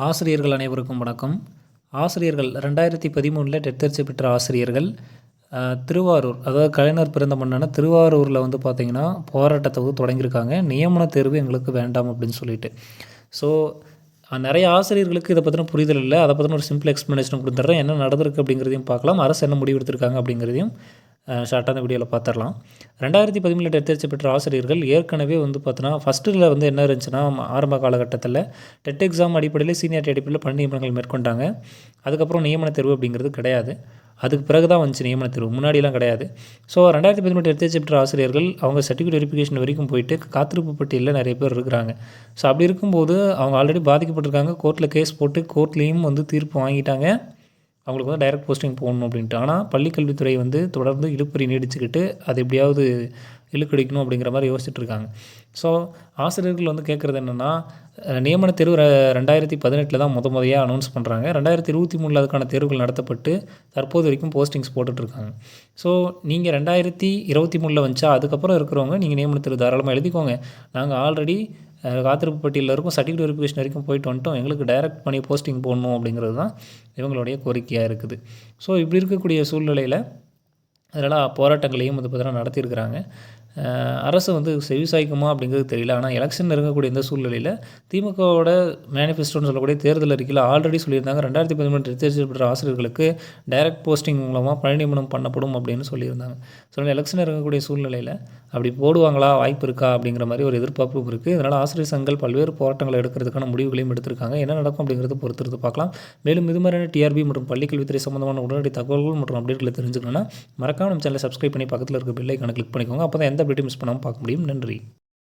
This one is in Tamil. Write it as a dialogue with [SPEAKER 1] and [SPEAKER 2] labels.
[SPEAKER 1] ஆசிரியர்கள் அனைவருக்கும் வணக்கம். ஆசிரியர்கள் ரெண்டாயிரத்தி பதிமூணில் டெட் தேர்ச்சி பெற்ற ஆசிரியர்கள் திருவாரூர் அதாவது கலைஞர் பிறந்த மண்ணான திருவாரூரில் வந்து பார்த்திங்கன்னா போராட்டத்தை வந்து தொடங்கியிருக்காங்க. நியமன தேர்வு எங்களுக்கு வேண்டாம் அப்படின்னு சொல்லிட்டு. ஸோ நிறைய ஆசிரியர்களுக்கு இதை பற்றின புரிதல் இல்லை. அதை பற்றின ஒரு சிம்பிள் எக்ஸ்ப்ளனேஷன் கொடுத்துட்றேன். என்ன நடந்திருக்கு அப்படிங்கிறதையும் பார்க்கலாம். அரசு என்ன முடிவெடுத்திருக்காங்க அப்படிங்கிறதையும் ஷார்ட்டாக அந்த வீடியோவில் பார்த்துடலாம் ரெண்டாயிரத்தி பதிமூணில் டெட் தேர்ச்சி பெற்ற ஆசிரியர்கள் ஏற்கனவே வந்து பார்த்தோன்னா ஃபஸ்ட்டில் வந்து என்ன இருந்துச்சுன்னா ஆரம்ப காலகட்டத்தில் டெட் எக்ஸாம் அடிப்படையில் சீனியாரிட்டி அடிப்படையில் பணி நியமனங்கள் மேற்கொண்டாங்க. அதுக்கப்புறம் நியமன தேர்வு அப்படிங்கிறது கிடையாது. அதுக்கு பிறகு தான் வந்துச்சு நியமன தேர்வு. முன்னாடிலாம் கிடையாது. ஸோ ரெண்டாயிரத்தி பதினெட்டு எடுத்து பெற்ற ஆசிரியர்கள் அவங்க சர்டிஃபிகேட் வெரிஃபிகேஷன் வரைக்கும் போயிட்டு காத்திருப்பு பட்டியலில் நிறைய பேர் இருக்கிறாங்க. ஸோ அப்படி இருக்கும்போது அவங்க ஆல்ரெடி பாதிக்கப்பட்டிருக்காங்க. கோர்ட்டில் கேஸ் போட்டு கோர்ட்லேயும் வந்து தீர்ப்பு வாங்கிட்டாங்க. அவங்களுக்கு வந்து டைரக்ட் போஸ்டிங் போகணும் அப்படின்ட்டு. ஆனால் பள்ளிக்கல்வித்துறை வந்து தொடர்ந்து இழுப்பறி நீடிச்சுக்கிட்டு அது எப்படியாவது இழுக்கடிக்கணும் அப்படிங்கிற மாதிரி யோசிச்சுட்டு இருக்காங்க ஸோ ஆசிரியர்கள் வந்து கேட்குறது என்னென்னா நியமன தேர்வு ரெண்டாயிரத்தி பதினெட்டில் தான் முத முதையாக அனௌன்ஸ் பண்ணுறாங்க ரெண்டாயிரத்தி இருபத்தி மூணில் அதுக்கான தேர்வுகள் நடத்தப்பட்டு தற்போது வரைக்கும் போஸ்டிங்ஸ் போட்டுட்ருக்காங்க. ஸோ நீங்கள் ரெண்டாயிரத்தி இருபத்தி மூணில் வந்துச்சா அதுக்கப்புறம் இருக்கிறவங்க நீங்கள் நியமன தேர்வு தாராளமாக எழுதிக்கோங்க. நாங்கள் ஆல்ரெடி காத்திருப்பு பட்டியலில் இருக்கும் சர்டிஃபிகேட் வெரிஃபிகேஷன் வரைக்கும் போயிட்டு வந்துட்டோம். எங்களுக்கு டைரக்ட் பண்ணி போஸ்டிங் போடணும் அப்படிங்கிறது தான் இவங்களுடைய கோரிக்கையாக இருக்குது. ஸோ இப்படி இருக்கக்கூடிய சூழ்நிலையில் அதனால் போராட்டங்களையும் வந்து பார்த்தீங்கன்னா நடத்தியிருக்கிறாங்க. அரசு வந்து செவிசாய்க்குமா அப்படிங்கிறது தெரியல. ஆனால் எலெக்ஷன் இருக்கக்கூடிய இந்த சூழ்நிலையில் திமுகவோட மேனிஃபெஸ்டோன்னு சொல்லக்கூடிய தேர்தல் அறிக்கையில் ஆல்ரெடி சொல்லியிருந்தாங்க. ரெண்டாயிரத்தி பதிமூணு தேர்ச்சி பெற்ற ஆசிரியர்களுக்கு டைரக்ட் போஸ்டிங் மூலமாக பணி நியமனம் பண்ணப்படும் அப்படின்னு சொல்லியிருந்தாங்க. ஸோ எலெக்ஷன் இருக்கக்கூடிய சூழ்நிலையில் அப்படி போடுவாங்களா? வாய்ப்பு இருக்கா? அப்படிங்கிற மாதிரி ஒரு எதிர்பார்ப்பும் இருக்குது இதனால் ஆசிரியர் சங்கங்கள் பல்வேறு போராட்டங்களை எடுக்கிறதுக்கான முடிவுகளையும் எடுத்திருக்காங்க. என்ன நடக்கும் அப்படிங்கிறத பொறுத்திருந்து பார்க்கலாம். மேலும் இது மாதிரியான டிஆர்பி மற்றும் பள்ளிக்கல்வித்துறை சம்பந்தமான உடனடி தகவல்கள் மற்றும் அப்டேட்களை தெரிஞ்சுக்கணும்னா மறக்காம நம்ம சேனலை சப்ஸ்கிரைப் பண்ணி பக்கத்தில் இருக்க பில்லை கணக்கு கிளிக் பண்ணிக்கோங்க. அப்போ தான் எந்த அப்டேட்டும் மிஸ் பண்ணாமல் பார்க்க முடியும். நன்றி.